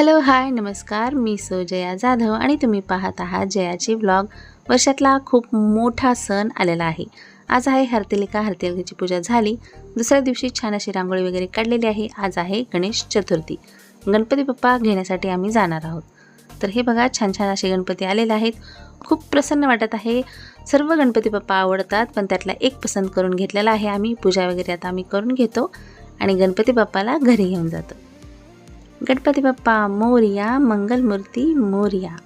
Hello hi नमस्कार. मी so Jaya Jadhav आणि तुम्ही पाहत आहात जयाचे व्लॉग वर्षातला खूप मोठा सण आलेला आहे. आज आहे हरतिलिका हरतिलिकेची पूजा झाली. दुसऱ्या दिवशी छान अशी रांगोळी वगैरे काढलेली आहे. आज आहे गणेश चतुर्थी. गणपती बाप्पा घेण्यासाठी आम्ही जाणार आहोत. तर हे बघा छान छान असे गणपती आलेले आहेत. खूप प्रसन्न वाटत आहे. सर्व गणपती बाप्पा आवडतात पण त्यातला एक पसंत करून घेतलेला आहे आम्ही. पूजा वगैरे आता आम्ही करून घेतो आणि गणपती बाप्पाला घरी घेऊन जातो. गणपती बाप्पा मोरया मंगलमूर्ती मोरया.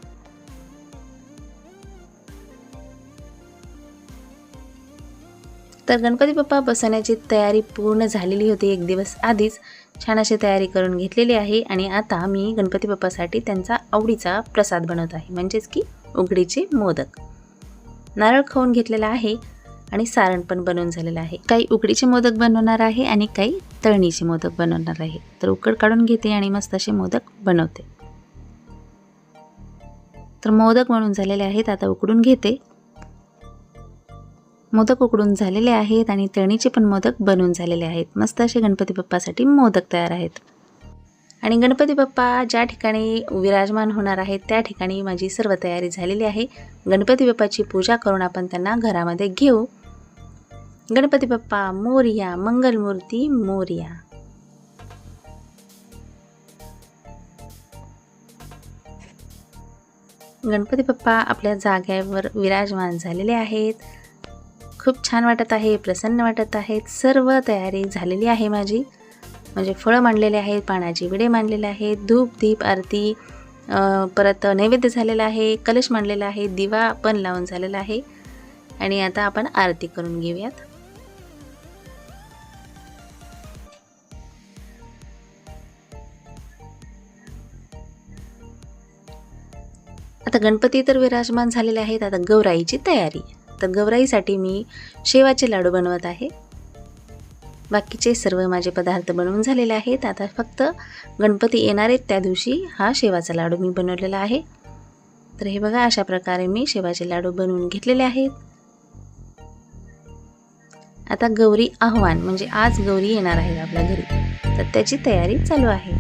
तर गणपती बाप्पा बसवण्याची तयारी पूर्ण झालेली होती एक दिवस आधीच. छान अशी तयारी करून घेतलेली आहे आणि आता मी गणपती बाप्पासाठी त्यांचा आवडीचा प्रसाद बनवत आहे. म्हणजेच की उघडीचे मोदक. नारळ खाऊन घेतलेला आहे. आणि सारण पण बनवून झालेलं आहे. काही उकडीचे मोदक बनवणार आहे आणि काही तळणीचे मोदक बनवणार आहे. तर उकड काढून घेते आणि मस्त असे मोदक बनवते. तर मोदक बनवून झालेले आहेत आता उकडून घेते. मोदक उकडून झालेले आहेत आणि तळणीचे पण मोदक बनवून झालेले आहेत. मस्त असे गणपती बाप्पासाठी मोदक तयार आहेत. आणि गणपती बाप्पा ज्या ठिकाणी विराजमान होणार आहेत त्या ठिकाणी माझी सर्व तयारी झालेली आहे. गणपती बाप्पाची पूजा करून आपण त्यांना घरामध्ये घेऊ. गणपती बाप्पा मोरया मंगलमूर्ती मोरया. गणपती बाप्पा आपल्या जाग्यावर विराजमान झालेले आहेत. खूप छान वाटत आहे प्रसन्न वाटत आहेत सर्व तयारी झालेली आहे माझी. म्हणजे फळं मांडलेले आहेत पाण्याची विडे मांडलेले आहेत धूप दीप आरती परत नैवेद्य झालेला आहे कलश मांडलेला आहे दिवा पण लावून झालेला आहे. आणि आता आपण आरती करून घेऊयात. आता गणपती तर विराजमान झालेले आहेत. आता गौराईची तयारी. तर गौराईसाठी मी शेवाचे लाडू बनवत आहे. बाकीचे सर्व माझे पदार्थ बनवून झालेले आहेत. आता फक्त गणपती येणार आहेत त्या दिवशी हा शेवाचा लाडू मी बनवलेला आहे. तर हे बघा अशा प्रकारे मी शेवाचे लाडू बनवून घेतलेले आहेत. आता गौरी आव्हान म्हणजे आज गौरी येणार आहे आपल्या घरी. तर त्याची तयारी चालू आहे.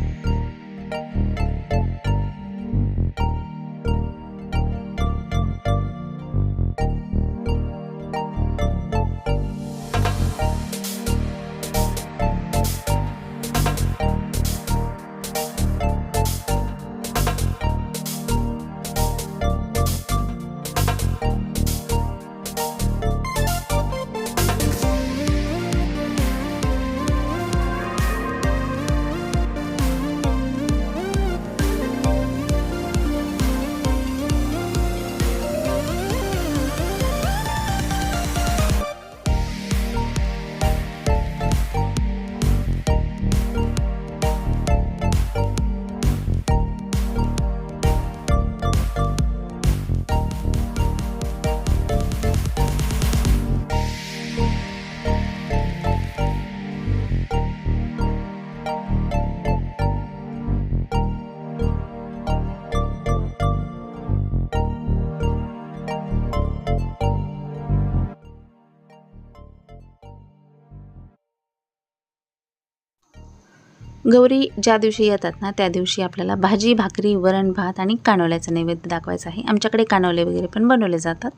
गौरी ज्या दिवशी येतात ना त्या दिवशी आपल्याला भाजी भाकरी वरण भात आणि कानवल्याचं नैवेद्य दाखवायचा आहे. आमच्याकडे कानवले वगैरे पण बनवले जातात.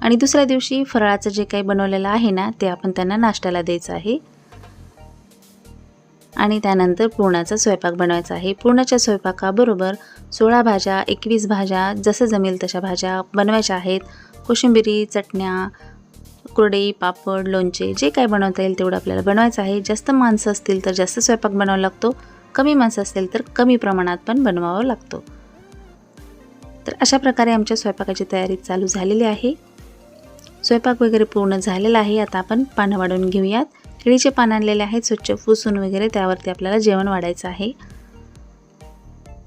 आणि दुसऱ्या दिवशी फराळाचं जे काही बनवलेलं आहे ना ते आपण त्यांना नाश्त्याला द्यायचं आहे. आणि त्यानंतर पूर्णाचा स्वयंपाक बनवायचा आहे. पूर्णाच्या स्वयंपाकाबरोबर सोळा भाज्या एकवीस भाज्या जसं जमेल तशा भाज्या बनवायच्या आहेत. कोशिंबिरी चटण्या कुरडई पापड लोणचे जे काय बनवता येईल तेवढं आपल्याला बनवायचं आहे. जास्त माणसं असतील तर जास्त स्वयंपाक बनवावा लागतो. कमी माणसं असतील तर कमी प्रमाणात पण बनवावा लागतो. तर अशा प्रकारे आमच्या स्वयंपाकाची तयारी चालू झालेली आहे. स्वयंपाक वगैरे पूर्ण झालेला आहे. आता आपण पानं वाढवून घेऊयात. केळीचे पान आणलेले आहेत. स्वच्छ पुसून वगैरे त्यावरती आपल्याला जेवण वाढायचं आहे.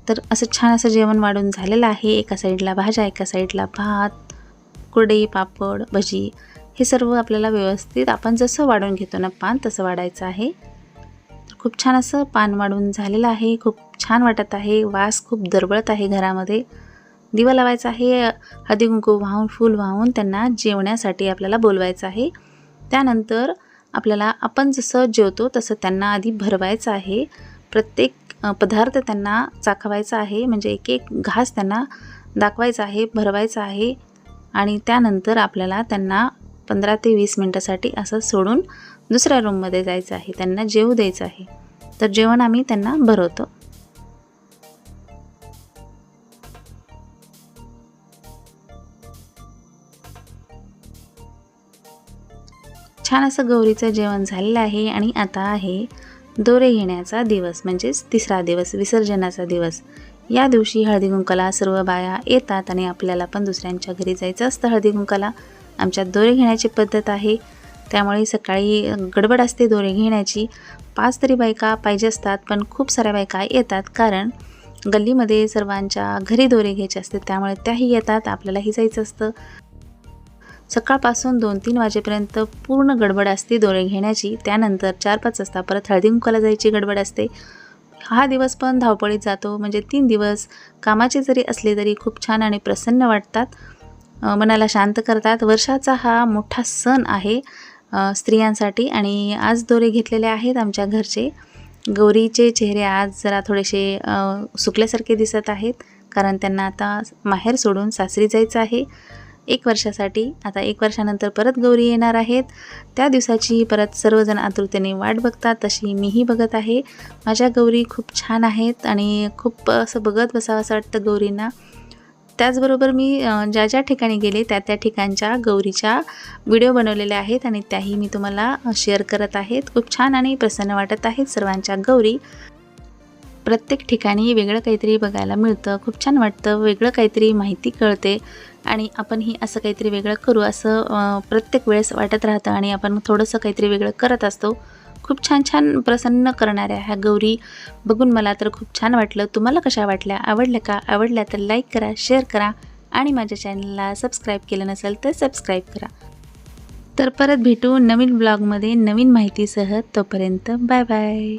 तर असं छान असं जेवण वाढून झालेलं आहे. एका साईडला भाज्या एका साईडला भात कुरडई पापड भजी. हे सर्व आपल्याला व्यवस्थित आपण जसं वाढून घेतो ना पान तसं वाढायचं आहे. खूप छान असं पान वाढून झालेलं आहे. खूप छान वाटत आहे. वास खूप दरवळत आहे घरामध्ये. दिवा लावायचा आहे. हळदी कुंकू वाहून फूल वाहून त्यांना जेवण्यासाठी आपल्याला बोलवायचं आहे. त्यानंतर आपल्याला आपण जसं जेवतो तसं त्यांना आधी भरवायचं आहे. प्रत्येक पदार्थ त्यांना चाखवायचा आहे. म्हणजे एक एक घास त्यांना दाखवायचा आहे भरवायचा आहे. आणि त्यानंतर आपल्याला त्यांना पंधरा ते वीस मिनटासाठी असं सोडून दुसऱ्या रूममध्ये जायचं आहे. त्यांना जेवू द्यायचं आहे. तर जेवण आम्ही त्यांना भरवतो. छान असं गौरीचं जेवण झालेलं आहे आणि आता आहे दोरे घेण्याचा दिवस म्हणजेच तिसरा दिवस विसर्जनाचा दिवस. या दिवशी हळदी कुंकला सर्व बाया येतात आणि आपल्याला पण दुसऱ्यांच्या घरी जायचं असतं हळदी कुंकला आमच्यात दोरे घेण्याची पद्धत आहे. त्यामुळे सकाळी गडबड असते दोरे घेण्याची. पाच तरी बायका पाहिजे असतात पण खूप साऱ्या बायका येतात कारण गल्लीमध्ये सर्वांच्या घरी दोरे घ्यायचे असते त्यामुळे त्याही येतात आपल्यालाही जायचं असतं. सकाळपासून दोन तीन वाजेपर्यंत पूर्ण गडबड असते दोरे घेण्याची. त्यानंतर चार पाच वाजता परत हळदी जायची गडबड असते. हा दिवस पण धावपळीत जातो. म्हणजे तीन दिवस कामाचे जरी असले तरी खूप छान आणि प्रसन्न वाटतात. मनाला शांत करतात. वर्षाचा हा मोठा सण आहे स्त्रियांसाठी आणि आज दोरे घेतलेले आहेत आमच्या घरचे. गौरीचे चेहरे आज जरा थोडेसे सुकल्यासारखे दिसत आहेत कारण त्यांना आता माहेर सोडून सासरी जायचं आहे. एक वर्षासाठी आता एक वर्षानंतर परत गौरी येणार आहेत. त्या दिवसाची परत सर्वजण आतुरतेने वाट बघतात तशी मीही बघत आहे. माझ्या गौरी खूप छान आहेत आणि खूप असं बघत बसावं असं वाटतं गौरींना. त्याचबरोबर मी ज्या ज्या ठिकाणी गेले त्या त्या ठिकाणच्या गौरीच्या व्हिडिओ बनवलेल्या आहेत आणि त्याही मी तुम्हाला शेअर करत आहेत. खूप छान आणि प्रसन्न वाटत आहेत सर्वांच्या गौरी. प्रत्येक ठिकाणी वेगळं काहीतरी बघायला मिळतं खूप छान वाटतं वेगळं काहीतरी माहिती कळते आणि आपणही असं काहीतरी वेगळं करू असं प्रत्येक वेळेस वाटत राहतं आणि आपण थोडंसं काहीतरी वेगळं करत असतो. खूप छान छान प्रसन्न करणाऱ्या ह्या गौरी. बघून मला तर खूप छान वाटलं. तुम्हाला कशा वाटल्या? आवडल्या का? आवडल्या तर लाईक करा शेअर करा आणि माझ्या चॅनलला सबस्क्राईब केलं नसेल तर सबस्क्राईब करा. तर परत भेटू नवीन ब्लॉगमध्ये नवीन माहितीसह तोपर्यंत बाय बाय